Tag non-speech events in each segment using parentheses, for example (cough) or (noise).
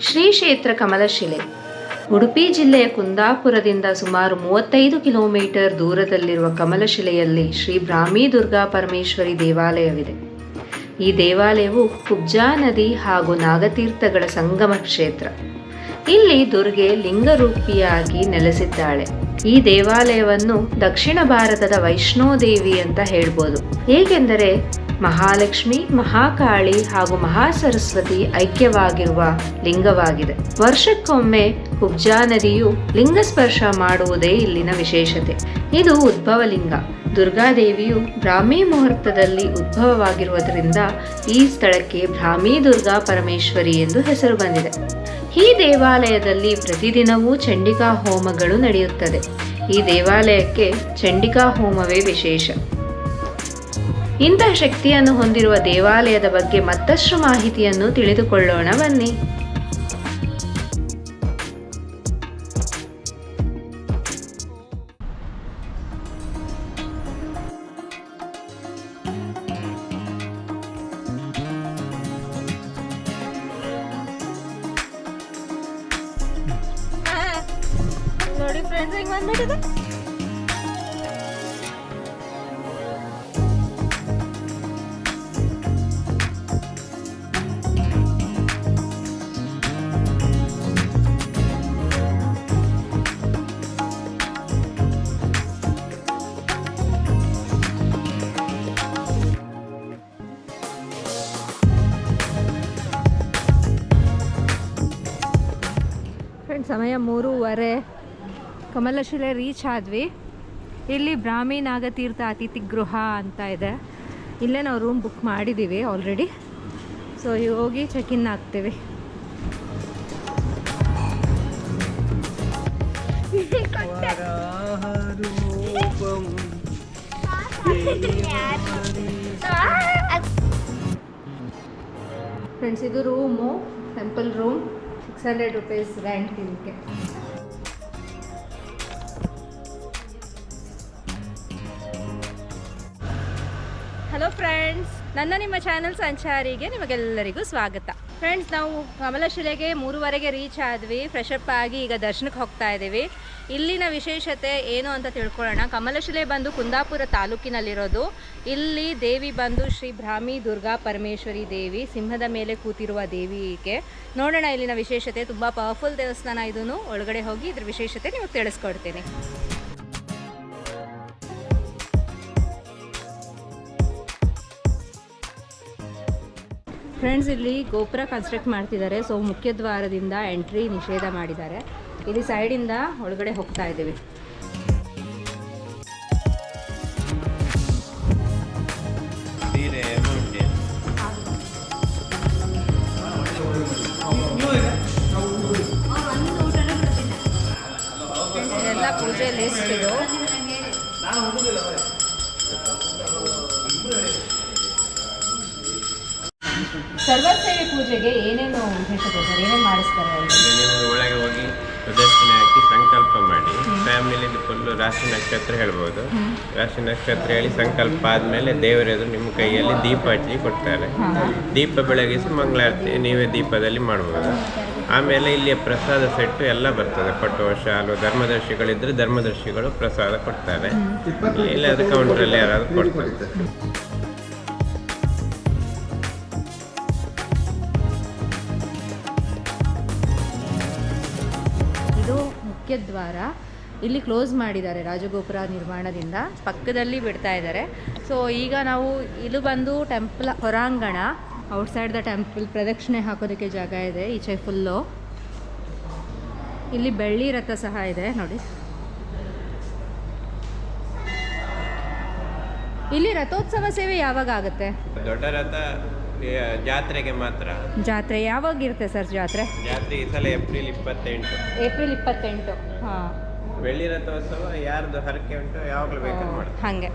ಶ್ರೀ ಕ್ಷೇತ್ರ ಕಮಲಶಿಲೆ ಉಡುಪಿ ಜಿಲ್ಲೆಯ ಕುಂದಾಪುರದಿಂದ ಸುಮಾರು ಮೂವತ್ತೈದು ಕಿಲೋಮೀಟರ್ ದೂರದಲ್ಲಿರುವ ಕಮಲಶಿಲೆಯಲ್ಲಿ ಶ್ರೀ ಬ್ರಾಹ್ಮಿ ದುರ್ಗಾ ಪರಮೇಶ್ವರಿ ದೇವಾಲಯವಿದೆ. ಈ ದೇವಾಲಯವು ಕುಬ್ಜಾ ನದಿ ಹಾಗೂ ನಾಗತೀರ್ಥಗಳ ಸಂಗಮ ಕ್ಷೇತ್ರ. ಇಲ್ಲಿ ದುರ್ಗೆ ಲಿಂಗರೂಪಿಯಾಗಿ ನೆಲೆಸಿದ್ದಾಳೆ. ಈ ದೇವಾಲಯವನ್ನು ದಕ್ಷಿಣ ಭಾರತದ ವೈಷ್ಣೋದೇವಿ ಅಂತ ಹೇಳ್ಬೋದು. ಏಕೆಂದರೆ ಮಹಾಲಕ್ಷ್ಮಿ, ಮಹಾಕಾಳಿ ಹಾಗೂ ಮಹಾಸರಸ್ವತಿ ಐಕ್ಯವಾಗಿರುವ ಲಿಂಗವಾಗಿದೆ. ವರ್ಷಕ್ಕೊಮ್ಮೆ ಕುಬ್ಜಾ ನದಿಯು ಲಿಂಗ ಸ್ಪರ್ಶ ಮಾಡುವುದೇ ಇಲ್ಲಿನ ವಿಶೇಷತೆ. ಇದು ಉದ್ಭವ ಲಿಂಗ. ದುರ್ಗಾದೇವಿಯು ಬ್ರಾಹ್ಮಿ ಮುಹೂರ್ತದಲ್ಲಿ ಉದ್ಭವವಾಗಿರುವುದರಿಂದ ಈ ಸ್ಥಳಕ್ಕೆ ಬ್ರಾಹ್ಮಿ ದುರ್ಗಾ ಪರಮೇಶ್ವರಿ ಎಂದು ಹೆಸರು ಬಂದಿದೆ. ಈ ದೇವಾಲಯದಲ್ಲಿ ಪ್ರತಿದಿನವೂ ಚಂಡಿಕಾ ಹೋಮಗಳು ನಡೆಯುತ್ತದೆ. ಈ ದೇವಾಲಯಕ್ಕೆ ಚಂಡಿಕಾ ಹೋಮವೇ ವಿಶೇಷ. ಇಂತಹ ಶಕ್ತಿಯನ್ನು ಹೊಂದಿರುವ ದೇವಾಲಯದ ಬಗ್ಗೆ ಮತ್ತಷ್ಟು ಮಾಹಿತಿಯನ್ನು ತಿಳಿದುಕೊಳ್ಳೋಣ ಬನ್ನಿ. ನೋಡಿ ಫ್ರೆಂಡ್ಸ್ ಹೆಂಗ್ ಬಂದ್ಬಿಟ್ಟಿದೆ. ಸಮಯ ಮೂರುವರೆ. ಕಮಲಶಿಲೆ ರೀಚ್ ಆದ್ವಿ. ಇಲ್ಲಿ ಬ್ರಾಹ್ಮಿ ನಾಗತೀರ್ಥ ಅತಿಥಿ ಗೃಹ ಅಂತ ಇದೆ. ಇಲ್ಲೇ ನಾವು ರೂಮ್ ಬುಕ್ ಮಾಡಿದ್ದೀವಿ ಆಲ್ರೆಡಿ ಸೊ ಹೋಗಿ ಚೆಕ್ ಇನ್ ಆಗ್ತೀವಿ. ಫ್ರೆಂಡ್ಸ್ ಇದು room temple room six hundred rupees rent ಇದಕ್ಕೆ ಹಲೋ ಫ್ರೆಂಡ್ಸ್ ನನ್ನ ನಿಮ್ಮ ಚಾನಲ್ ಸಂಚಾರಿಗೆ ನಿಮಗೆಲ್ಲರಿಗೂ ಸ್ವಾಗತ. ಫ್ರೆಂಡ್ಸ್ ನಾವು ಕಮಲಶಿಲೆಗೆ ಮೂರುವರೆಗೆ ರೀಚ್ ಆದ್ವಿ ಫ್ರೆಶ್ ಅಪ್ ಆಗಿ ಈಗ ದರ್ಶನಕ್ಕೆ ಹೋಗ್ತಾ ಇದ್ದೀವಿ. ಇಲ್ಲಿನ ವಿಶೇಷತೆ ಏನು ಅಂತ ತಿಳ್ಕೊಳ್ಳೋಣ. ಕಮಲಶಿಲೆ ಬಂದು ಕುಂದಾಪುರ ತಾಲೂಕಿನಲ್ಲಿರೋದು. ಇಲ್ಲಿ ದೇವಿ ಬಂದು ಶ್ರೀ ಭ್ರಾಮಿ ದುರ್ಗಾ ಪರಮೇಶ್ವರಿ ದೇವಿ ಸಿಂಹದ ಮೇಲೆ ಕೂತಿರುವ ದೇವಿಗೆ ನೋಡೋಣ ಇಲ್ಲಿನ ವಿಶೇಷತೆ. ತುಂಬ ಪವರ್ಫುಲ್ ದೇವಸ್ಥಾನ ಇದನ್ನು ಒಳಗಡೆ ಹೋಗಿ ಇದ್ರ ವಿಶೇಷತೆ ನಿಮಗೆ ತಿಳಿಸ್ಕೊಡ್ತೀನಿ. ಫ್ರೆಂಡ್ಸ್ ಇಲ್ಲಿ ಗೋಪುರ ಕನ್ಸ್ಟ್ರಕ್ಟ್ ಮಾಡ್ತಿದ್ದಾರೆ. ಸೊ ಮುಖ್ಯ ದ್ವಾರದಿಂದ ಎಂಟ್ರಿ ನಿಷೇಧ ಮಾಡಿದ್ದಾರೆ. ಇಲ್ಲಿ ಸೈಡಿಂದ ಒಳಗಡೆ ಹೋಗ್ತಾ ಇದ್ದೀವಿ. ಎಲ್ಲ ಪೂಜೆ ಲಿಸ್ಟ್ ಇದು ಸರ್ವಸೇವೆ ಪೂಜೆಗೆ ಏನೇನು ಸರ್? ಏನೇನು ಮಾಡಿಸ್ತಾರೆ ನೀವು ಒಳಗೆ ಹೋಗಿ ಪ್ರದಕ್ಷಿಣೆ ಹಾಕಿ ಸಂಕಲ್ಪ ಮಾಡಿ. ಫ್ಯಾಮಿಲಿ ಫುಲ್ಲು ರಾಶಿ ನಕ್ಷತ್ರ ಹೇಳ್ಬೋದು. ರಾಶಿ ನಕ್ಷತ್ರ ಹೇಳಿ ಸಂಕಲ್ಪ ಆದಮೇಲೆ ದೇವರದು ನಿಮ್ಮ ಕೈಯಲ್ಲಿ ದೀಪ ಹಚ್ಚಿ ಕೊಡ್ತಾರೆ. ದೀಪ ಬೆಳಗಿಸಿ ಮಂಗಳಾರತಿ ನೀವೇ ದೀಪದಲ್ಲಿ ಮಾಡ್ಬೋದು. ಆಮೇಲೆ ಇಲ್ಲಿಯ ಪ್ರಸಾದ ಸೆಟ್ಟು ಎಲ್ಲ ಬರ್ತದೆ. ಪಟ್ಟು ಶಾಲು ಧರ್ಮದರ್ಶಿಗಳಿದ್ರೆ ಧರ್ಮದರ್ಶಿಗಳು ಪ್ರಸಾದ ಕೊಡ್ತಾರೆ. ಇಲ್ಲಾದ್ರೆ ಕೌಂಟ್ರಲ್ಲಿ ಯಾರಾದರೂ ಕೊಡ್ತಾರೆ. ಮುಖ್ಯ ದ್ವಾರ ಇಲ್ಲಿ ಕ್ಲೋಸ್ ಮಾಡಿದ್ದಾರೆ ರಾಜಗೋಪುರ ನಿರ್ಮಾಣದಿಂದ. ಪಕ್ಕದಲ್ಲಿ ಬಿಡ್ತಾ ಇದ್ದಾರೆ. ಸೊ ಈಗ ನಾವು ಇಲ್ಲಿ ಬಂದು ಟೆಂಪಲ್ ಹೊರಾಂಗಣ ಔಟ್ಸೈಡ್ ದ ಟೆಂಪಲ್ ಪ್ರದಕ್ಷಿಣೆ ಹಾಕೋದಕ್ಕೆ ಜಾಗ ಇದೆ ಈಚೆ ಫುಲ್ಲು ಇಲ್ಲಿ ಬೆಳ್ಳಿ ರಥ ಸಹ ಇದೆ ನೋಡಿ. ಇಲ್ಲಿ ರಥೋತ್ಸವ ಸೇವೆ ಯಾವಾಗ ಆಗುತ್ತೆ? ದೊಡ್ಡ ರಥ ಜಾತ್ರೆಗೆ ಮಾತ್ರ? ಜಾತ್ರೆ ಯಾವಾಗ ಇರುತ್ತೆ ಸರ್ ಜಾತ್ರೆ? ಜಾತ್ರೆ ಈ ಸಲ ಏಪ್ರಿಲ್ ಇಪ್ಪತ್ತೆಂಟು. ಏಪ್ರಿಲ್ ಇಪ್ಪತ್ತೆಂಟು ಹಾಂ. ಬೆಳ್ಳಿ ರಥೋತ್ಸವ ಯಾರ್ದು ಹರಕೆ ಉಂಟು ಯಾವಾಗಲೂ ಬೇಕಾದ್ರೆ ಮಾಡ್ತಾರೆ. ಹಾಗೆ.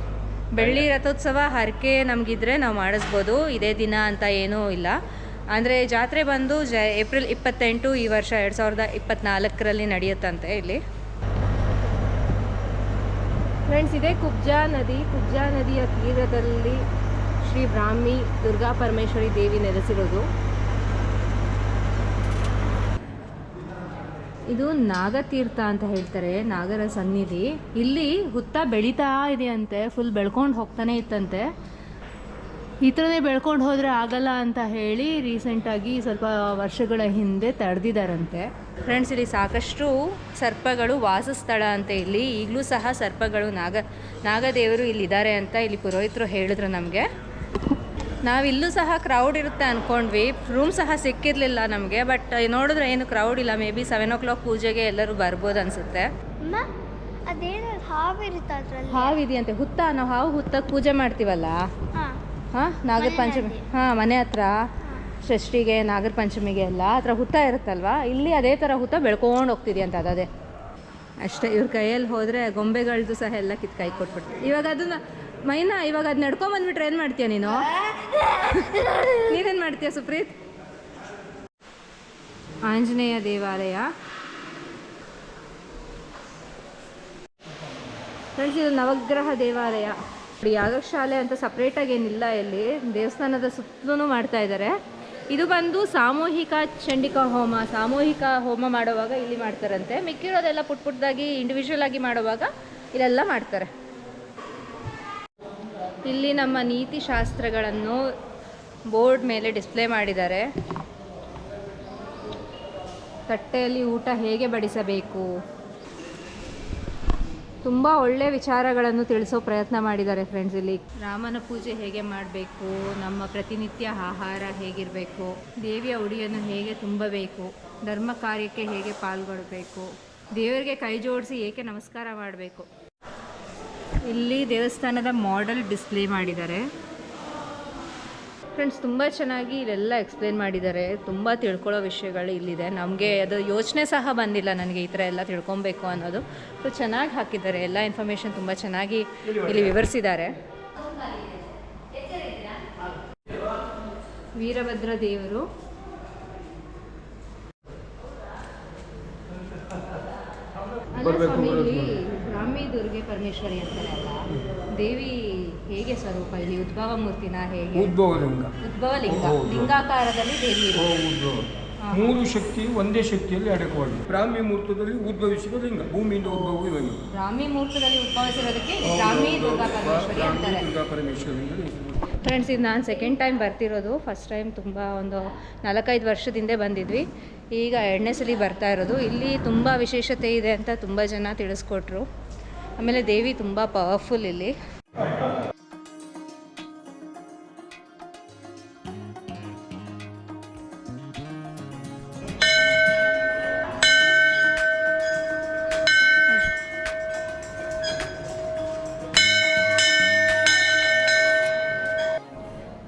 ಬೆಳ್ಳಿ ರಥೋತ್ಸವ ಹರಕೆ ನಮಗಿದ್ರೆ ನಾವು ಮಾಡಿಸ್ಬೋದು ಇದೇ ದಿನ ಅಂತ ಏನೂ ಇಲ್ಲ. ಅಂದರೆ ಜಾತ್ರೆ ಬಂದು ಜ ಏಪ್ರಿಲ್ ಇಪ್ಪತ್ತೆಂಟು ಈ ವರ್ಷ ಎರಡು ಸಾವಿರದ ಇಪ್ಪತ್ತ್ನಾಲ್ಕರಲ್ಲಿ ನಡೆಯುತ್ತಂತೆ ಇಲ್ಲಿ. ಫ್ರೆಂಡ್ಸ್ ಇದೇ ಕುಬ್ಜಾ ನದಿ ಕುಬ್ಜಾ ನದಿಯ ತೀರದಲ್ಲಿ ಶ್ರೀ ಬ್ರಾಹ್ಮಿ ದುರ್ಗಾ ಪರಮೇಶ್ವರಿ ದೇವಿ ನೆಲೆಸಿರೋದು ಇದು ನಾಗತೀರ್ಥ ಅಂತ ಹೇಳ್ತಾರೆ, ನಾಗರ ಸನ್ನಿಧಿ. ಇಲ್ಲಿ ಹುತ್ತ ಬೆಳೀತಾ ಇದೆಯಂತೆ ಫುಲ್ ಬೆಳ್ಕೊಂಡು ಹೋಗ್ತಾನೆ ಇತ್ತಂತೆ. ಈ ಥರನೇ ಬೆಳ್ಕೊಂಡು ಹೋದರೆ ಆಗಲ್ಲ ಅಂತ ಹೇಳಿ ರೀಸೆಂಟಾಗಿ ಸ್ವಲ್ಪ ವರ್ಷಗಳ ಹಿಂದೆ ತಡೆದಿದ್ದಾರಂತೆ ಫ್ರೆಂಡ್ಸ್ ಇಲ್ಲಿ ಸಾಕಷ್ಟು ಸರ್ಪಗಳು ವಾಸಸ್ಥಳ ಅಂತ ಇಲ್ಲಿ, ಈಗಲೂ ಸಹ ಸರ್ಪಗಳು ನಾಗ, ನಾಗದೇವರು ಇಲ್ಲಿದ್ದಾರೆ ಅಂತ ಇಲ್ಲಿ ಪುರೋಹಿತರು ಹೇಳಿದ್ರು ನಮಗೆ. ನಾವಿಲ್ಲೂ ಸಹ ಕ್ರೌಡ್ ಇರುತ್ತೆ ಅಂದ್ಕೊಂಡ್ವಿ ರೂಮ್ ಸಹ ಸಿಕ್ಕಿರಲಿಲ್ಲ ನಮಗೆ ಬಟ್ ನೋಡಿದ್ರೆ ಏನು ಕ್ರೌಡ್ ಇಲ್ಲ. Maybe seven o'clock ಪೂಜೆಗೆ ಎಲ್ಲರೂ ಬರ್ಬೋದು ಅನಿಸುತ್ತೆ. ಅಮ್ಮ ಇದೆಯಂತೆ ಹುತ್ತ ನಾವು ಹಾವು ಹುತ್ತಕ್ಕೆ ಪೂಜೆ ಮಾಡ್ತೀವಲ್ಲ? ಹಾ. ಹಾಂ ನಾಗರ ಪಂಚಮಿ. ಹಾಂ ಮನೆ ಹತ್ರ. ಷಷ್ಠಿಗೆ ನಾಗರ ಪಂಚಮಿಗೆ ಎಲ್ಲ. ಆ ಥರ ಹುತ್ತ ಇರುತ್ತಲ್ವಾ? ಇಲ್ಲಿ ಅದೇ ಥರ ಹುತ್ತ ಬೆಳ್ಕೊಂಡು ಹೋಗ್ತಿದ್ಯಂತ ಅದೇ ಅಷ್ಟೇ ಇವ್ರ ಕೈಯಲ್ಲಿ ಹೋದರೆ ಗೊಂಬೆಗಳದ್ದು ಸಹ ಎಲ್ಲ ಕಿತ್ ಕೈ ಕೊಟ್ಬಿಟ್ಟು ಇವಾಗ ಅದನ್ನ ಮೈನಾ, ಇವಾಗ ಅದು ನಡ್ಕೊಂಬಂದ್ಬಿಟ್ರೆ ಏನು ಮಾಡ್ತೀಯ ನೀನು? ನೀನೇನು ಮಾಡ್ತೀಯ ಸುಪ್ರೀತ್? ಆಂಜನೇಯ ದೇವಾಲಯ. ಫ್ರೆಂಡ್ಸ್, ಇದು ನವಗ್ರಹ ದೇವಾಲಯ. ಯಾಗಶಾಲೆ ಅಂತ ಸಪ್ರೇಟಾಗಿ ಏನಿಲ್ಲ ಇಲ್ಲಿ. ದೇವಸ್ಥಾನದ ಸುತ್ತಲೂ ಮಾಡ್ತಾ ಇದ್ದಾರೆ ಇದು ಬಂದು ಸಾಮೂಹಿಕ ಚಂಡಿಕಾ ಹೋಮ. ಸಾಮೂಹಿಕ ಹೋಮ ಮಾಡುವಾಗ ಇಲ್ಲಿ ಮಾಡ್ತಾರಂತೆ. ಮಿಕ್ಕಿರೋದೆಲ್ಲ ಪುಟ್ ಪುಟ್ಟದಾಗಿ ಇಂಡಿವಿಜುವಲ್ ಆಗಿ ಮಾಡುವಾಗ ಇಲ್ಲೆಲ್ಲ ಮಾಡ್ತಾರೆ. ಇಲ್ಲಿ ನಮ್ಮ ನೀತಿ ಶಾಸ್ತ್ರಗಳನ್ನು ಬೋರ್ಡ್ ಮೇಲೆ ಡಿಸ್ಪ್ಲೇ ಮಾಡಿದ್ದಾರೆ. ತಟ್ಟೆಯಲ್ಲಿ ಊಟ ಹೇಗೆ ಬಡಿಸಬೇಕು? ತುಂಬ ಒಳ್ಳೆಯ ವಿಚಾರಗಳನ್ನು ತಿಳಿಸೋ ಪ್ರಯತ್ನ ಮಾಡಿದ್ದಾರೆ ಫ್ರೆಂಡ್ಸ್ ಇಲ್ಲಿ. ರಾಮನ ಪೂಜೆ ಹೇಗೆ ಮಾಡಬೇಕು? ನಮ್ಮ ಪ್ರತಿನಿತ್ಯ ಆಹಾರ ಹೇಗಿರಬೇಕು? ದೇವಿಯ ಉಡಿಯನ್ನು ಹೇಗೆ ತುಂಬಬೇಕು? ಧರ್ಮ ಕಾರ್ಯಕ್ಕೆ ಹೇಗೆ ಪಾಲ್ಗೊಳ್ಬೇಕು? ದೇವರಿಗೆ ಕೈ ಜೋಡಿಸಿ ಏಕೆ ನಮಸ್ಕಾರ ಮಾಡಬೇಕು? ಇಲ್ಲಿ ದೇವಸ್ಥಾನದ ಮಾಡೆಲ್ ಡಿಸ್ಪ್ಲೇ ಮಾಡಿದ್ದಾರೆ. ಫ್ರೆಂಡ್ಸ್ ತುಂಬ ಚೆನ್ನಾಗಿ ಇಲ್ಲೆಲ್ಲ ಎಕ್ಸ್ಪ್ಲೇನ್ ಮಾಡಿದ್ದಾರೆ. ತುಂಬ ತಿಳ್ಕೊಳ್ಳೋ ವಿಷಯಗಳು ಇಲ್ಲಿದೆ. ನಮಗೆ ಅದು ಯೋಚನೆ ಸಹ ಬಂದಿಲ್ಲ ನನಗೆ ಈ ಥರ ಎಲ್ಲ ತಿಳ್ಕೊಬೇಕು ಅನ್ನೋದು. ಸೊ ಚೆನ್ನಾಗಿ ಹಾಕಿದ್ದಾರೆ. ಎಲ್ಲ ಇನ್ಫಾರ್ಮೇಷನ್ ತುಂಬ ಚೆನ್ನಾಗಿ ಇಲ್ಲಿ ವಿವರಿಸಿದ್ದಾರೆ. ವೀರಭದ್ರ ದೇವರು. ಅಲ್ಲ ಸ್ವಾಮಿ ದುರ್ಗೆ ಪರಮೇಶ್ವರಿ ಅಂತಾರೆ ಅಲ್ಲ ದೇವಿ ಹೇಗೆ ಸ್ವರೂಪ? ಇಲ್ಲಿ ಉದ್ಭವ ಮೂರ್ತಿನ ಹೇಗೆ? ಉದ್ಭವ ಲಿಂಗ. ಉದ್ಭವ ಲಿಂಗ. ಲಿಂಗಾಕಾರದಲ್ಲಿ ದೇವಿ ಓ, ಇದೆ. ಉದ್ಭವ. ಮೂರು ಶಕ್ತಿ ಒಂದೇ ಶಕ್ತಿಯಲ್ಲಿ ಅಡಕವಾಗಿದೆ. ಬ್ರಾಹ್ಮಿ ಮುಹೂರ್ತದಲ್ಲಿ ಉದ್ಭವಿಸಿದ ಲಿಂಗ. ಭೂಮಿಯಿಂದ ಉದ್ಭವ ಲಿಂಗ ಬ್ರಾಹ್ಮಿ ಮೂರ್ತದಲ್ಲಿ ಉದ್ಭವಿಸಿರೋದಕ್ಕೆ ಬ್ರಾಹ್ಮಿ ದುರ್ಗಾ ಪರಮೇಶ್ವರಿ ಬ್ರಾಹ್ಮಿ ಅಂತಾರೆ. ದುರ್ಗಾ ಪರಮೇಶ್ವರಿ ಅಂತ ಹೆಸರು. ಫ್ರೆಂಡ್ಸ್ ಇದು ನಾನು ಸೆಕೆಂಡ್ ಟೈಮ್ ಬರ್ತಿರೋದು. ಫಸ್ಟ್ ಟೈಮ್ ತುಂಬ ಒಂದು ನಾಲ್ಕೈದು ವರ್ಷದಿಂದ ಬಂದಿದ್ವಿ. ಈಗ ಎರಡನೇ ಸಲ ಬರ್ತಾ ಇರೋದು. ಇಲ್ಲಿ ತುಂಬ ವಿಶೇಷತೆ ಇದೆ ಅಂತ ತುಂಬ ಜನ ತಿಳಿಸ್ಕೊಟ್ರು. ಆಮೇಲೆ ದೇವಿ ತುಂಬ ಪವರ್ಫುಲ್ ಇಲ್ಲಿ.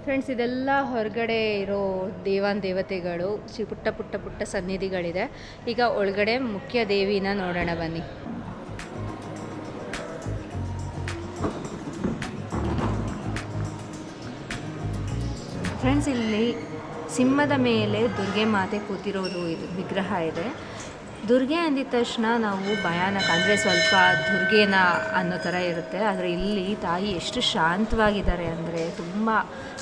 ಫ್ರೆಂಡ್ಸ್ ಇದೆಲ್ಲ ಹೊರಗಡೆ ಇರೋ ದೇವಾನ್ ದೇವತೆಗಳು ಪುಟ್ಟ ಪುಟ್ಟ ಪುಟ್ಟ ಸನ್ನಿಧಿಗಳಿದೆ. ಈಗ ಒಳಗಡೆ ಮುಖ್ಯ ದೇವಿನ ನೋಡೋಣ ಬನ್ನಿ. ಫ್ರೆಂಡ್ಸ್ ಇಲ್ಲಿ ಸಿಂಹದ ಮೇಲೆ ದುರ್ಗೆ ಮಾತೆ ಕೂತಿರೋದು ಇದು ವಿಗ್ರಹ ಇದೆ. ದುರ್ಗೆ ಅಂದಿದ ತಕ್ಷಣ ನಾವು ಭಯಾನಕ, ಅಂದರೆ ಸ್ವಲ್ಪ ದುರ್ಗೆನ ಅನ್ನೋ ಥರ ಇರುತ್ತೆ. ಆದರೆ ಇಲ್ಲಿ ತಾಯಿ ಎಷ್ಟು ಶಾಂತವಾಗಿದ್ದಾರೆ ಅಂದರೆ ತುಂಬ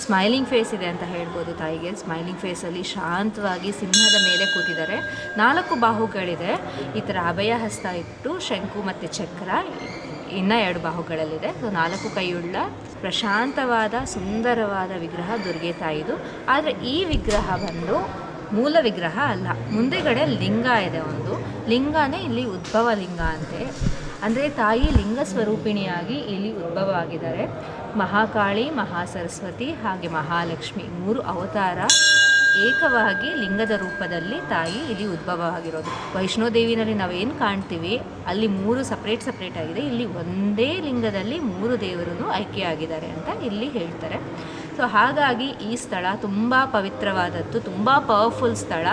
ಸ್ಮೈಲಿಂಗ್ ಫೇಸ್ ಇದೆ ಅಂತ ಹೇಳ್ಬೋದು ತಾಯಿಗೆ. ಸ್ಮೈಲಿಂಗ್ ಫೇಸಲ್ಲಿ ಶಾಂತವಾಗಿ ಸಿಂಹದ ಮೇಲೆ ಕೂತಿದ್ದಾರೆ. ನಾಲ್ಕು ಬಾಹುಗಳಿದೆ. ಈ ಥರ ಅಭಯ ಹಸ್ತ ಇಟ್ಟು ಶಂಕು ಮತ್ತು ಚಕ್ರ, ಇನ್ನು ಎರಡು ಬಾಹುಗಳಲ್ಲಿದೆ. ಸೊ ನಾಲ್ಕು ಕೈಯುಳ್ಳ ಪ್ರಶಾಂತವಾದ, ಸುಂದರವಾದ ವಿಗ್ರಹ ದುರ್ಗೆ ತಾಯಿದು. ಆದರೆ ಈ ವಿಗ್ರಹ ಬಂದು ಮೂಲ ವಿಗ್ರಹ ಅಲ್ಲ. ಮುಂದೆಗಡೆ ಲಿಂಗ ಇದೆ ಒಂದು. ಲಿಂಗನೇ ಇಲ್ಲಿ ಉದ್ಭವ ಲಿಂಗ ಅಂತೆ. ಅಂದರೆ ತಾಯಿ ಲಿಂಗ ಸ್ವರೂಪಿಣಿಯಾಗಿ ಇಲ್ಲಿ ಉದ್ಭವ ಆಗಿದ್ದಾರೆ. ಮಹಾಕಾಳಿ, ಮಹಾಸರಸ್ವತಿ ಹಾಗೆ ಮಹಾಲಕ್ಷ್ಮಿ ಮೂರು ಅವತಾರ ಏಕವಾಗಿ ಲಿಂಗದ ರೂಪದಲ್ಲಿ ತಾಯಿ ಇಲ್ಲಿ ಉದ್ಭವ ಆಗಿರೋದು ವೈಷ್ಣೋದೇವಿನಲ್ಲಿ ನಾವೇನು ಕಾಣ್ತೀವಿ? ಅಲ್ಲಿ ಮೂರು ಸಪ್ರೇಟ್ ಸಪ್ರೇಟ್ ಆಗಿದೆ. ಇಲ್ಲಿ ಒಂದೇ ಲಿಂಗದಲ್ಲಿ ಮೂರು ದೇವರೂ ಆಯ್ಕೆಯಾಗಿದ್ದಾರೆ ಅಂತ ಇಲ್ಲಿ ಹೇಳ್ತಾರೆ. ಸೊ ಹಾಗಾಗಿ ಈ ಸ್ಥಳ ತುಂಬ ಪವಿತ್ರವಾದದ್ದು, ತುಂಬ ಪವರ್ಫುಲ್ ಸ್ಥಳ.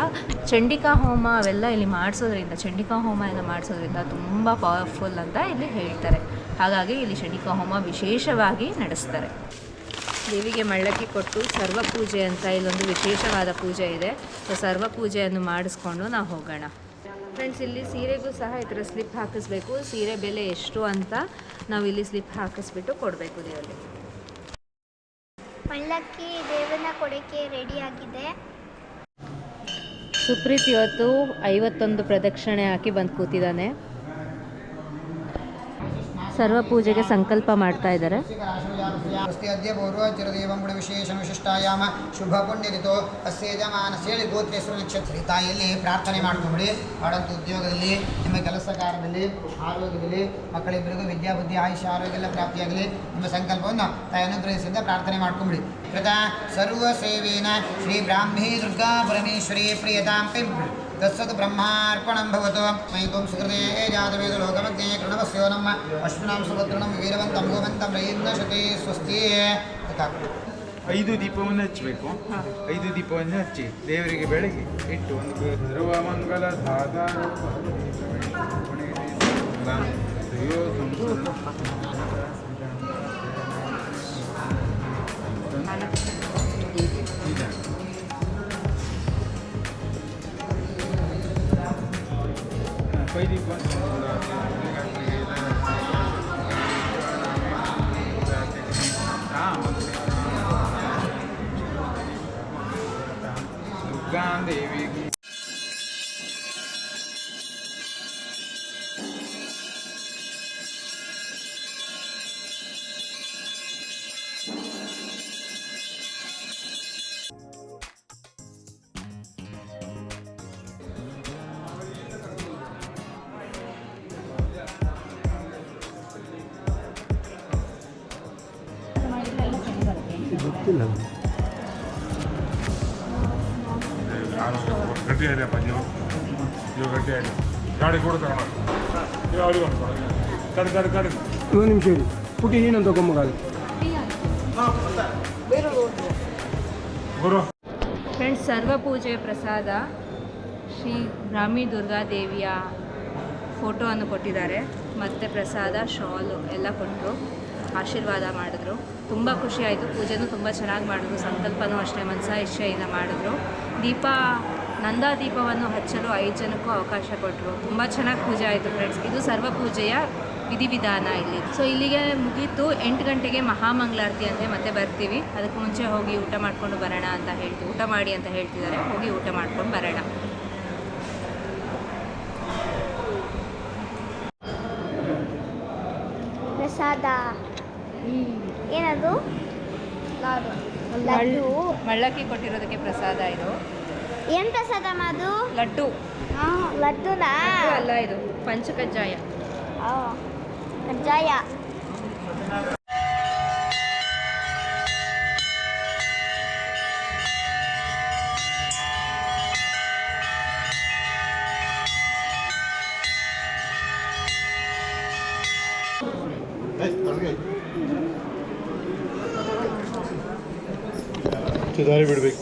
ಚಂಡಿಕಾ ಹೋಮ ಅವೆಲ್ಲ ಇಲ್ಲಿ ಮಾಡಿಸೋದ್ರಿಂದ, ಚಂಡಿಕಾ ಹೋಮ ಎಲ್ಲ ಮಾಡಿಸೋದ್ರಿಂದ ತುಂಬ ಪವರ್ಫುಲ್ ಅಂತ ಇಲ್ಲಿ ಹೇಳ್ತಾರೆ. ಹಾಗಾಗಿ ಇಲ್ಲಿ ಚಂಡಿಕಾ ಹೋಮ ವಿಶೇಷವಾಗಿ ನಡೆಸ್ತಾರೆ. ದೇವಿಗೆ ಮಳ್ಳಕ್ಕಿ ಕೊಟ್ಟು ಸರ್ವ ಪೂಜೆ ಅಂತ ಇಲ್ಲೊಂದು ವಿಶೇಷವಾದ ಪೂಜೆ ಇದೆ. ಸೊ ಸರ್ವ ಪೂಜೆಯನ್ನು ಮಾಡಿಸ್ಕೊಂಡು ನಾವು ಹೋಗೋಣ. ಫ್ರೆಂಡ್ಸ್ ಇಲ್ಲಿ ಸೀರೆಗೂ ಸಹ ಈ ಥರ ಸ್ಲಿಪ್ ಹಾಕಿಸ್ಬೇಕು. ಸೀರೆ ಬೆಲೆ ಎಷ್ಟು ಅಂತ ನಾವು ಇಲ್ಲಿ ಸ್ಲಿಪ್ ಹಾಕಿಸ್ಬಿಟ್ಟು ಕೊಡಬೇಕು ದೇವರಿಗೆ. ಮಳ್ಳಕ್ಕಿ ದೇವನ ಕೊಡಕ್ಕೆ ರೆಡಿ ಆಗಿದೆ. ಸುಪ್ರೀತ್ ಇವತ್ತು ಐವತ್ತೊಂದು ಪ್ರದಕ್ಷಿಣೆ ಹಾಕಿ ಬಂದು ಕೂತಿದ್ದಾನೆ. ಸರ್ವ ಪೂಜೆಗೆ ಸಂಕಲ್ಪ ಮಾಡ್ತಾ ಇದ್ದಾರೆ. ಶುಭ ಪುಣ್ಯದಿತೋ ಹೇಳಿ ಗೋತ್ರೇಶ್ವರ ನಕ್ಷತ್ರ ತಾಯಿಯಲ್ಲಿ ಪ್ರಾರ್ಥನೆ ಮಾಡ್ಕೊಂಬಿಡಿ ಆಡಂತ ಉದ್ಯೋಗದಲ್ಲಿ, ನಿಮ್ಮ ಕೆಲಸ ಕಾರ್ಯದಲ್ಲಿ ಆರೋಗ್ಯದಲ್ಲಿ, ಮಕ್ಕಳಿಬ್ಬರಿಗೂ ವಿದ್ಯಾಬುದ್ಧಿ ಆಯುಷ ಆರೋಗ್ಯ ಎಲ್ಲ ಪ್ರಾಪ್ತಿಯಾಗಲಿ, ನಿಮ್ಮ ಸಂಕಲ್ಪವನ್ನು ತಾಯಿ ಅನುಗ್ರಹಿಸಿದ ಪ್ರಾರ್ಥನೆ ಮಾಡ್ಕೊಂಬಿಡಿ. ಕೃತ ಸರ್ವ ಸೇವೇನ ಶ್ರೀ ಬ್ರಾಹ್ಮೀ ದುರ್ಗಾ ಪರಮೇಶ್ವರಿ ಪ್ರಿಯತಾಂ ಪಿಂಪಿ ತತ್ಸತ್ ಬ್ರಹ್ಮಾರ್ಪಣಂ ಭವತು ಮೈಕಂ ಸುಹೃದೇ ಜಾತವೇದ ಲೋಕಮಗ್ನೇ ಕೃಣವಸ್ಯೋ ನಮ್ಮ ಅಶ್ವಿನಾಂ ಸುಭದ್ರಣಂ ವೀರವಂತಂ ಗೋವಂತಂ ರೈಂದಶತೆ ಸ್ವಸ್ತಿ ಐದು ದೀಪವನ್ನು ಹಚ್ಚಬೇಕು ಐದು ದೀಪವನ್ನು ಹಚ್ಚಿ ದೇವರಿಗೆ ಬೆಳಗ್ಗೆ ಇಟ್ಟು ಒಂದು ಧ್ರುವ ಮಂಗಲ ಧಾತಾರೋ ಕೈ ಗಟ್ಟಿ ಆಯ್ತಪ್ಪ ನೀವು ನೀವು ಗಟ್ಟಿ ಆಯ್ತು ಗಾಡಿ ಕೂಡ ತಗೊಂಡು ನೀವು ಅವ್ರಿಗೆ ಒಂದು ನಿಮಿಷ ಇರಿ ಪುಟಿ ಗುರು ಫ್ರೆಂಡ್ಸ್ ಸರ್ವ ಪೂಜೆ ಪ್ರಸಾದ ಶ್ರೀ ಬ್ರಾಹ್ಮಿ ದುರ್ಗಾ ದೇವಿಯ ಫೋಟೋವನ್ನು ಕೊಟ್ಟಿದ್ದಾರೆ ಮತ್ತು ಪ್ರಸಾದ ಶಾಲು ಎಲ್ಲ ಕೊಟ್ಟರು ಆಶೀರ್ವಾದ ಮಾಡಿದ್ರು. ತುಂಬ ಖುಷಿ ಆಯಿತು. ಪೂಜೆನೂ ತುಂಬ ಚೆನ್ನಾಗಿ ಮಾಡಿದ್ರು. ಸಂಕಲ್ಪನೂ ಅಷ್ಟೇ ಮನಸ ಇಚ್ಛೆಯಿಂದ ಮಾಡಿದ್ರು. ದೀಪ, ನಂದಾ ದೀಪವನ್ನು ಹಚ್ಚಲು ಐದು ಜನಕ್ಕೂ ಅವಕಾಶ ಕೊಟ್ಟರು ತುಂಬ ಚೆನ್ನಾಗಿ ಪೂಜೆ ಆಯಿತು ಫ್ರೆಂಡ್ಸ್ ಇದು ಸರ್ವ ಪೂಜೆಯ ವಿಧಿವಿಧಾನ ಇಲ್ಲಿ. ಸೊ ಇಲ್ಲಿಗೆ ಮುಗೀತು. ಎಂಟು ಗಂಟೆಗೆ ಮಹಾಮಂಗಳಾರತಿ ಅಂದರೆ ಮತ್ತೆ ಬರ್ತೀವಿ. ಅದಕ್ಕೆ ಮುಂಚೆ ಹೋಗಿ ಊಟ ಮಾಡಿಕೊಂಡು ಬರೋಣ ಅಂತ ಹೇಳ್ತೀವಿ ಊಟ ಮಾಡಿ ಅಂತ ಹೇಳ್ತಿದ್ದಾರೆ. ಹೋಗಿ ಊಟ ಮಾಡ್ಕೊಂಡು ಬರೋಣ ಪ್ರಸಾದ ಏನದು ಲಾಡು ಲಡ್ಡು. ಮಳ್ಳಕ್ಕಿ ಕೊಟ್ಟಿರೋದಕ್ಕೆ ಪ್ರಸಾದ ಇದು. ಏನು ಪ್ರಸಾದ ಮಾದು ಲಡ್ಡು. ಲಡ್ಡುನಾ? ಲಡ್ಡು ಅಲ್ಲ ಇದು ಪಂಚಕಜ್ಜಾಯ ಕಜ್ಜಾಯ. ಕಜ್ಜಾಯ. ದಾರಿ ಬಿಡಬೇಕು.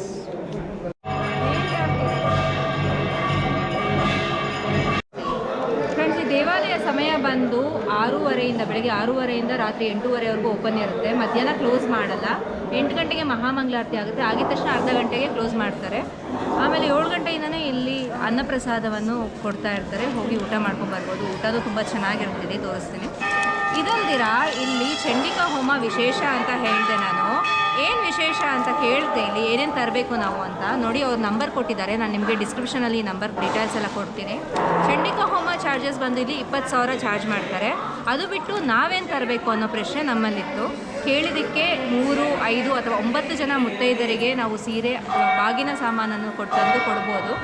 ದೇವಾಲಯ ಸಮಯ ಬಂದು ಆರೂವರೆಯಿಂದ, ಬೆಳಗ್ಗೆ ಆರೂವರೆಯಿಂದ ರಾತ್ರಿ ಎಂಟೂವರೆವರೆಗೂ ಓಪನ್ ಇರುತ್ತೆ. ಮಧ್ಯಾಹ್ನ ಕ್ಲೋಸ್ ಮಾಡಲ್ಲ. ಎಂಟು ಗಂಟೆಗೆ ಮಹಾಮಂಗಳಾರತಿ ಆಗುತ್ತೆ. ಆಗಿದ ತಕ್ಷಣ ಅರ್ಧ ಗಂಟೆಗೆ ಕ್ಲೋಸ್ ಮಾಡ್ತಾರೆ. ಆಮೇಲೆ ಏಳು ಗಂಟೆಯಿಂದನೇ ಇಲ್ಲಿ ಅನ್ನಪ್ರಸಾದವನ್ನು ಕೊಡ್ತಾ ಇರ್ತಾರೆ. ಹೋಗಿ ಊಟ ಮಾಡ್ಕೊಂಡು ಬರ್ಬೋದು. ಊಟದು ತುಂಬ ಚೆನ್ನಾಗಿರ್ತಿದೆ ತೋರಿಸ್ತೀನಿ. ಇದಲ್ದಿರ ಇಲ್ಲಿ ಚಂಡಿಕಾ ಹೋಮ ವಿಶೇಷ ಅಂತ ಹೇಳಿದೆ ನಾನು. ಏನು ವಿಶೇಷ ಅಂತ ಕೇಳಿದೆ ಇಲ್ಲಿ, ಏನೇನು ತರಬೇಕು ನಾವು ಅಂತ. ನೋಡಿ, ಅವ್ರು ನಂಬರ್ ಕೊಟ್ಟಿದ್ದಾರೆ. ನಾನು ನಿಮಗೆ ಡಿಸ್ಕ್ರಿಪ್ಷನಲ್ಲಿ ನಂಬರ್ ಡೀಟೇಲ್ಸ್ ಎಲ್ಲ ಕೊಡ್ತೀನಿ. ಚಂಡಿಕಾ ಹೋಮ ಚಾರ್ಜಸ್ ಬಂದು ಇಲ್ಲಿ ಇಪ್ಪತ್ತು ಸಾವಿರ ಚಾರ್ಜ್ ಮಾಡ್ತಾರೆ. ಅದು ಬಿಟ್ಟು ನಾವೇನು ತರಬೇಕು ಅನ್ನೋ ಪ್ರಶ್ನೆ ನಮ್ಮಲ್ಲಿತ್ತು. ಕೇಳಿದಕ್ಕೆ ಮೂರು, ಐದು ಅಥವಾ ಒಂಬತ್ತು ಜನ ಮುತ್ತೈದರಿಗೆ ನಾವು ಸೀರೆ ಬಾಗಿನ ಸಾಮಾನನ್ನು ಕೊಟ್ಟಂದು ಕೊಡ್ಬೋದು.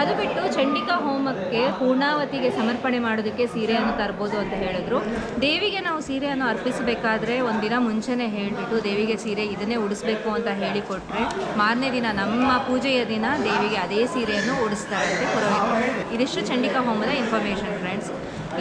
ಅದು ಬಿಟ್ಟು ಚಂಡಿಕಾ ಹೋಮಕ್ಕೆ ಪೂರ್ಣಾವತಿಗೆ ಸಮರ್ಪಣೆ ಮಾಡೋದಕ್ಕೆ ಸೀರೆಯನ್ನು ತರ್ಬೋದು ಅಂತ ಹೇಳಿದ್ರು. ದೇವಿಗೆ ನಾವು ಸೀರೆಯನ್ನು ಅರ್ಪಿಸಬೇಕಾದ್ರೆ ಒಂದಿನ ಮುಂಚೆನೇ ಹೇಳಿಬಿಟ್ಟು ದೇವಿಗೆ ಸೀರೆ ಇದನ್ನೇ ಉಡಿಸ್ಬೇಕು ಅಂತ ಹೇಳಿಕೊಟ್ರೆ ಮಾರನೇ ದಿನ ನಮ್ಮ ಪೂಜೆಯ ದಿನ ದೇವಿಗೆ ಅದೇ ಸೀರೆಯನ್ನು ಉಡಿಸ್ತಾರಂತೆ ಪುರೋಹಿತರು. ಇದಿಷ್ಟು ಚಂಡಿಕಾ ಹೋಮದ ಇನ್ಫಾರ್ಮೇಷನ್ ಫ್ರೆಂಡ್ಸ್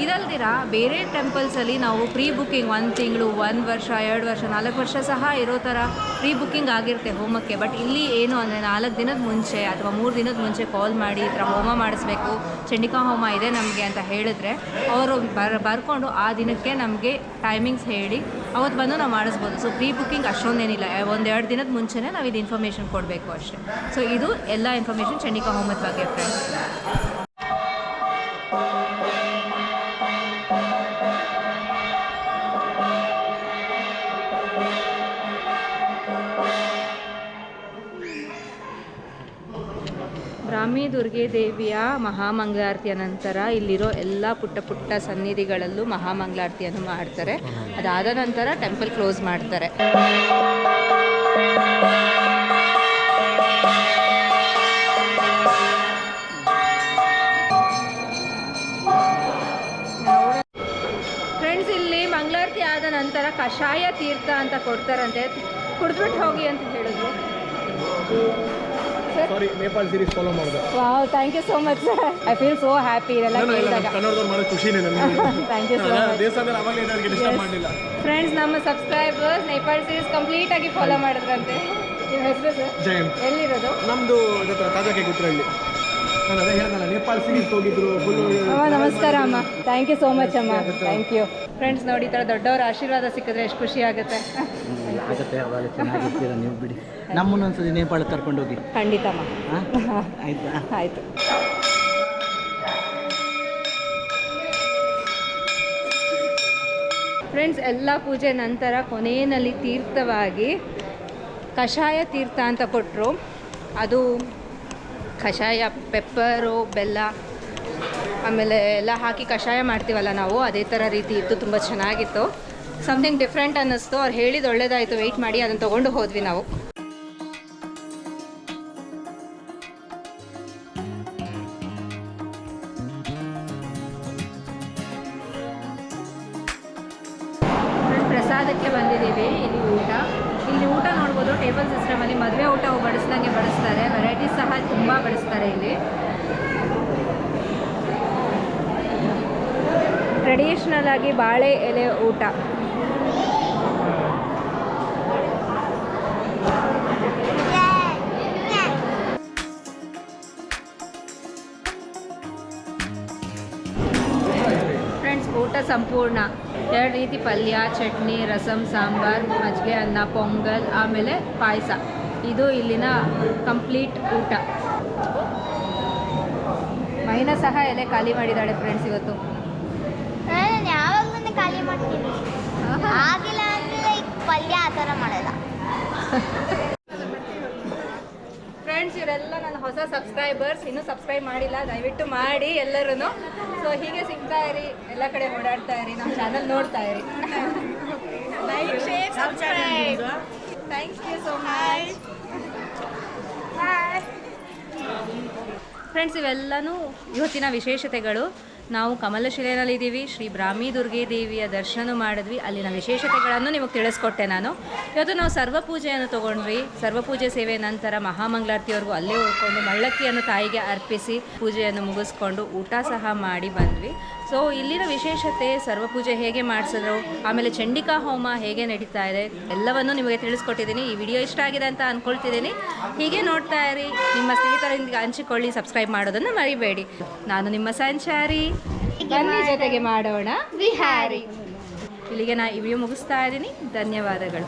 ಇದಲ್ದಿರ ಬೇರೆ ಟೆಂಪಲ್ಸಲ್ಲಿ ನಾವು ಪ್ರೀ ಬುಕ್ಕಿಂಗ್ ಒಂದು ತಿಂಗಳು, ಒಂದು ವರ್ಷ, ಎರಡು ವರ್ಷ, ನಾಲ್ಕು ವರ್ಷ ಸಹ ಇರೋ ಥರ ಪ್ರೀ ಬುಕ್ಕಿಂಗ್ ಆಗಿರುತ್ತೆ ಹೋಮಕ್ಕೆ. ಬಟ್ ಇಲ್ಲಿ ಏನು ಅಂದರೆ ನಾಲ್ಕು ದಿನದ ಮುಂಚೆ ಅಥವಾ ಮೂರು ದಿನದ ಮುಂಚೆ ಕಾಲ್ ಮಾಡಿ ಈ ಥರ ಹೋಮ ಮಾಡಿಸ್ಬೇಕು, ಚಂಡಿಕಾ ಹೋಮ ಇದೆ ನಮಗೆ ಅಂತ ಹೇಳಿದ್ರೆ ಅವರು ಬರ್, ಬರ್ಕೊಂಡು ಆ ದಿನಕ್ಕೆ ನಮಗೆ ಟೈಮಿಂಗ್ಸ್ ಹೇಳಿ ಅವತ್ತು ಬಂದು ನಾವು ಮಾಡಿಸ್ಬೋದು. ಸೊ ಪ್ರೀ ಬುಕ್ಕಿಂಗ್ ಅಷ್ಟೊಂದೇನಿಲ್ಲ ಒಂದೆರಡು ದಿನದ ಮುಂಚೆನೇ ನಾವು ಇದು ಇನ್ಫಾರ್ಮೇಷನ್ ಕೊಡಬೇಕು ಅಷ್ಟೇ. ಸೊ ಇದು ಎಲ್ಲ ಇನ್ಫಾರ್ಮೇಷನ್ ಚಂಡಿಕಾ ಹೋಮದ ಬಗ್ಗೆ ಫ್ರೆಂಡ್ಸ್ ದುರ್ಗೆ ದೇವಿಯ ಮಹಾಮಂಗಳಾರತಿಯ ನಂತರ ಇಲ್ಲಿರೋ ಎಲ್ಲ ಪುಟ್ಟ ಪುಟ್ಟ ಸನ್ನಿಧಿಗಳಲ್ಲೂ ಮಹಾಮಂಗಳಾರತಿಯನ್ನು ಮಾಡ್ತಾರೆ. ಅದಾದ ನಂತರ ಟೆಂಪಲ್ ಕ್ಲೋಸ್ ಮಾಡ್ತಾರೆ. ಫ್ರೆಂಡ್ಸ್ ಇಲ್ಲಿ ಮಂಗಳಾರತಿ ಆದ ನಂತರ ಕಷಾಯ ತೀರ್ಥ ಅಂತ ಕೊಡ್ತಾರಂತೆ. ಕುಡಿದ್ಬಿಟ್ಟು ಹೋಗಿ ಅಂತ ಹೇಳಿದ್ರು. ಸಾರಿ ನೇಪಾಲ್ ಸೀರೀಸ್ ಫಾಲೋ ಮಾಡಿದೆ. Wow thank you so much sir I feel so happy ಇದೆಲ್ಲ ಕೇಳಿದಾಗ ಕನ್ನಡದವ್ರು ಮಾಡೋ ಖುಷಿನೇ ಥ್ಯಾಂಕ್ ಯು ಸೋ ಮಚ್ (laughs) ದೇಶದಲ್ಲಿ ಅವಾಗಲೇ ಇದ್ದವ್ರಿಗೆ ಡಿಸ್ಟರ್ಬ್ ಮಾಡಲಿಲ್ಲ. ಫ್ರೆಂಡ್ಸ್ ನಮ್ಮ ಸಬ್ಸ್ಕ್ರೈಬರ್ಸ್ ನೇಪಾಳ ಸೀರೀಸ್ ಕಂಪ್ಲೀಟ್ ಆಗಿ ಫಾಲೋ ಮಾಡಿದ್ರಂತೆ. ನಿಮ್ಮ ಹೆಸರು ಸರ್ ಜಯಂತ್. ಎಲ್ಲಿರೋದು? ನಮ್ಮದು ಇದತ್ರ ತಾಜಾಕೆ ಗುತ್ರಳ್ಳಿ ನೇಪಾಲ್ ನಮಸ್ಕಾರ ಅಮ್ಮ. ಥ್ಯಾಂಕ್ ಯು ಸೋ ಮಚ್ ಅಮ್ಮ. ಥ್ಯಾಂಕ್ ಯು ಫ್ರೆಂಡ್ಸ್ ನೋಡಿ ಈ ಥರ ದೊಡ್ಡವರ ಆಶೀರ್ವಾದ ಸಿಕ್ಕಿದ್ರೆ ಎಷ್ಟು ಖುಷಿ ಆಗುತ್ತೆ. ಆಗುತ್ತೆ ಅವಾಗ ಚೆನ್ನಾಗಿರ್ತೀರ ನೀವು ಬಿಡಿ. ನಮ್ಮನ್ನು ಒಂದ್ಸತಿ ನೇಪಾಳ ಕರ್ಕೊಂಡು ಹೋಗಿ. ಖಂಡಿತಮ್ಮ ಆಯಿತು? ಫ್ರೆಂಡ್ಸ್ ಎಲ್ಲ ಪೂಜೆ ನಂತರ ಕೊನೆಯಲ್ಲಿ ತೀರ್ಥವಾಗಿ ಕಷಾಯ ತೀರ್ಥ ಅಂತ ಕೊಟ್ಟರು ಅದು ಕಷಾಯ ಪೆಪ್ಪರು ಬೆಲ್ಲ ಆಮೇಲೆ ಎಲ್ಲ ಹಾಕಿ ಕಷಾಯ ಮಾಡ್ತೀವಲ್ಲ ನಾವು ಅದೇ ಥರ ರೀತಿ ಇತ್ತು ತುಂಬ ಚೆನ್ನಾಗಿತ್ತು. ಸಮಥಿಂಗ್ ಡಿಫ್ರೆಂಟ್ ಅನ್ನಿಸ್ತು. ಅವ್ರು ಹೇಳಿದ ಒಳ್ಳೇದಾಯಿತು ವೆಯ್ಟ್ ಮಾಡಿ, ಅದನ್ನು ತೊಗೊಂಡು ಹೋದ್ವಿ ನಾವು. ಪ್ರಸಾದಕ್ಕೆ ಬಂದಿದ್ದೀವಿ, ಇಲ್ಲಿ ಊಟ. ಇಲ್ಲಿ ಊಟ ನೋಡ್ಬೋದು, ಟೇಬಲ್ ಸಿಸ್ಟಮಲ್ಲಿ ಮದುವೆ ಊಟ ಬಡಿಸ್ದಂಗೆ ಬಡಿಸ್ತಾರೆ. ವೆರೈಟೀಸ್ ಸಹ ತುಂಬ ಬಡಿಸ್ತಾರೆ ಇಲ್ಲಿ. ಟ್ರೆಡಿಷ್ನಲ್ ಆಗಿ ಬಾಳೆ ಎಲೆ ಊಟ. ಸಂಪೂರ್ಣ. ಎರಡು ರೀತಿ ಪಲ್ಯ ಚಟ್ನಿ ರಸಂ ಸಾಂಬಾರ್ ಮಜ್ಜಿಗೆ ಅನ್ನ ಪೊಂಗಲ್ ಆಮೇಲೆ ಪಾಯಸ. ಇದು ಇಲ್ಲಿನ ಕಂಪ್ಲೀಟ್ ಊಟ. ಮೈನ ಸಹ ಎಲೆ ಖಾಲಿ ಮಾಡಿದ್ದಾಳೆ ಫ್ರೆಂಡ್ಸ್ ಇವತ್ತು. ಯಾವಾಗಲೂ ಖಾಲಿ ಮಾಡ್ತೀನಿ. ಆಗಿಲ್ಲ ಪಲ್ಯ ಆ ಥರ ಮಾಡಲ್ಲ. (laughs) ಇವರೆಲ್ಲ ನನ್ನ ಹೊಸ ಸಬ್ಸ್ಕ್ರೈಬರ್ಸ್ ಇನ್ನೂ ಸಬ್ಸ್ಕ್ರೈಬ್ ಮಾಡಿಲ್ಲ ದಯವಿಟ್ಟು ಮಾಡಿ ಎಲ್ಲರೂ ಸೊ ಹೀಗೆ ಸಿಗ್ತಾ ಇರಿ ಎಲ್ಲ ಕಡೆ ಓಡಾಡ್ತಾ ಇರಿ ನಮ್ಮ ಚಾನಲ್ ನೋಡ್ತಾ ಇರಿ. Like share subscribe thank you so much friends ಇವೆಲ್ಲನೂ ಇವತ್ತಿನ ವಿಶೇಷತೆಗಳು. ನಾವು ಕಮಲಶಿಲೆಯಲ್ಲಿದ್ದೀವಿ ಶ್ರೀ ಬ್ರಾಹ್ಮಿ ದುರ್ಗೆ ದೇವಿಯ ದರ್ಶನ ಮಾಡಿದ್ವಿ. ಅಲ್ಲಿನ ವಿಶೇಷತೆಗಳನ್ನು ನಿಮಗೆ ತಿಳಿಸ್ಕೊಟ್ಟೆ ನಾನು. ಇವತ್ತು ನಾವು ಸರ್ವ ಪೂಜೆಯನ್ನು ತೊಗೊಂಡ್ವಿ. ಸರ್ವ ಪೂಜೆ ಸೇವೆ ನಂತರ ಮಹಾಮಂಗಳಾರತಿವರೆಗೂ ಅಲ್ಲೇ ಉಳ್ಕೊಂಡು ಮಳ್ಳಕ್ಕಿಯನ್ನು ತಾಯಿಗೆ ಅರ್ಪಿಸಿ ಪೂಜೆಯನ್ನು ಮುಗಿಸ್ಕೊಂಡು ಊಟ ಸಹ ಮಾಡಿ ಬಂದ್ವಿ. ಸೊ ಇಲ್ಲಿನ ವಿಶೇಷತೆ ಸರ್ವಪೂಜೆ ಹೇಗೆ ಮಾಡಿಸಿದ್ರು, ಆಮೇಲೆ ಚಂಡಿಕಾ ಹೋಮ ಹೇಗೆ ನಡೀತಾ ಇದೆ, ಎಲ್ಲವನ್ನು ನಿಮಗೆ ತಿಳಿಸ್ಕೊಟ್ಟಿದ್ದೀನಿ. ಈ ವಿಡಿಯೋ ಇಷ್ಟ ಆಗಿದೆ ಅಂತ ಅಂದ್ಕೊಳ್ತಿದ್ದೀನಿ ಹೀಗೆ ನೋಡ್ತಾ ಇರಿ. ನಿಮ್ಮ ಸ್ನೇಹಿತರೊಂದಿಗೆ ಹಂಚಿಕೊಳ್ಳಿ ಸಬ್ಸ್ಕ್ರೈಬ್ ಮಾಡೋದನ್ನು ಮರಿಬೇಡಿ. ನಾನು ನಿಮ್ಮ ಸಂಚಾರಿ. ಜೊತೆಗೆ ಮಾಡೋಣ. ವಿಹಾರಿ. ಇಲ್ಲಿಗೆ ನಾ ಈ ಮುಗಿಸ್ತಾ ಇದ್ದೀನಿ. ಧನ್ಯವಾದಗಳು.